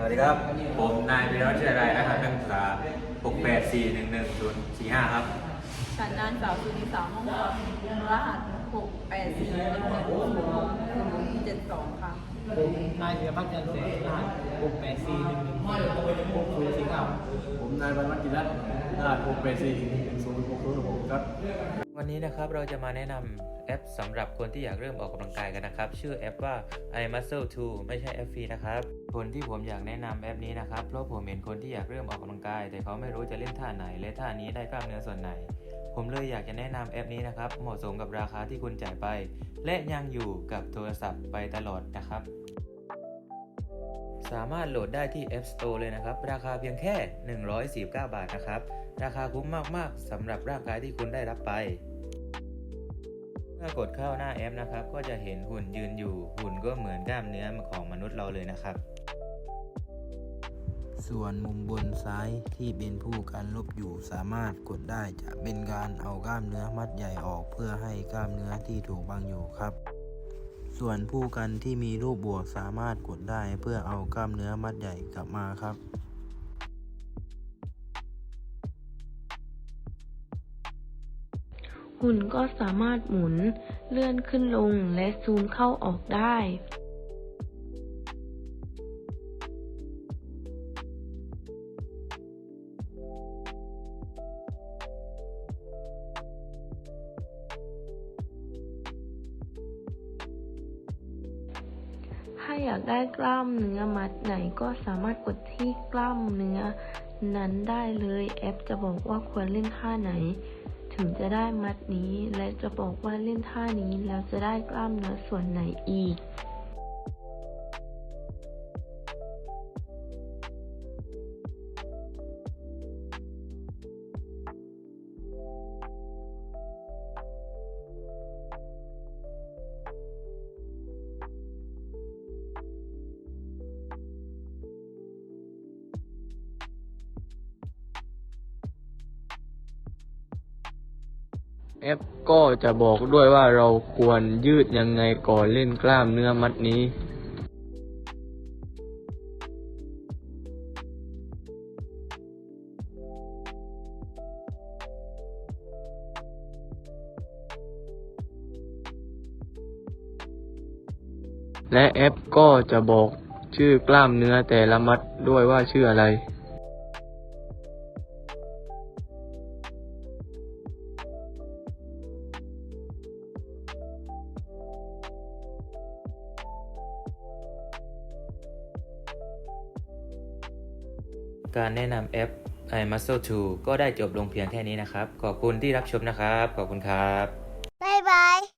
สวัสดีครับ ผมนายวิรัชชัยไรนะครับนักศึกษา684111045 ครับ ฉันนางสาวสุนิสาห้องคำรหัสหกแปดสี่หนึ่งหนึ่งศูนย์เจ็ดสองค่ะ ผมนายเสือพักจันทร์เสรรหัสหกแปดสี่หนึ่งหนึ่งหกศูนย์สี่เก้าผมนายบรรวัฒน์กิรัตน์รหัส6 8 4 1 0 6 0 6ครับวั นี้นะครับเราจะมาแนะนำแอปสำหรับคนที่อยากเริ่มออกกำลังกายกันนะครับ ชื่อแอปว่า iMuscle 2 ไม่ใช่แอปฟรีนะครับคนที่ผมอยากแนะนำแอปนี้นะครับเพราะผมเห็นคนที่อยากเริ่มออกกำลังกาย แต่เขาไม่รู้จะเล่นท่าไหนและท่านี้ได้กล้ามเนื้อส่วนไหน ผมเลยอยากจะแนะนำแอปนี้นะครับเหมาะสมกับราคาที่คุณจ่ายไป และยังอยู่กับโทรศัพท์ไปตลอดนะครับ สามารถโหลดได้ที่ App Store เลยนะครับ ราคาเพียงแค่ 149 บาทนะครับ ราคาคุ้มมากๆสำหรับร่างกายที่คุณได้รับไป เมื่อกดเข้าหน้าแอปนะครับ ก็จะเห็นหุ่นยืนอยู่ หุ่นก็เหมือนกล้ามเนื้อของมนุษย์เราเลยนะครับ ส่วนมุมบนซ้ายที่เป็นผู้การลบอยู่สามารถกดได้จะเป็นการเอากล้ามเนื้อมัดใหญ่ออก เพื่อให้กล้ามเนื้อที่ถูกบังอยู่ครับ ส่วนผู้กันที่มีรูปบวกสามารถกดได้เพื่อเอากล้ามเนื้อมัดใหญ่กลับมาครับหุ่นก็สามารถหมุนเลื่อนขึ้นลงและซูมเข้าออกได้ อยากได้กล้ามเนื้อมัดไหนก็สามารถกดที่กล้ามเนื้อนั้นได้เลยแอปจะบอกว่าควรเล่นท่าไหน ถึงจะได้มัดนี้และจะบอกว่าเล่นท่านี้แล้วจะได้กล้ามเนื้อส่วนไหนอีก แอปก็จะบอกด้วยว่าเราควรยืดยังไงก่อนเล่นกล้ามเนื้อมัดนี้และแอปก็จะบอกชื่อกล้ามเนื้อแต่ละมัดด้วยว่าชื่ออะไร การแนะนำแอป iMuscle 2 ก็ได้จบลงเพียงแค่นี้นะครับ ขอบคุณที่รับชมนะครับ ขอบคุณครับ บ๊ายบาย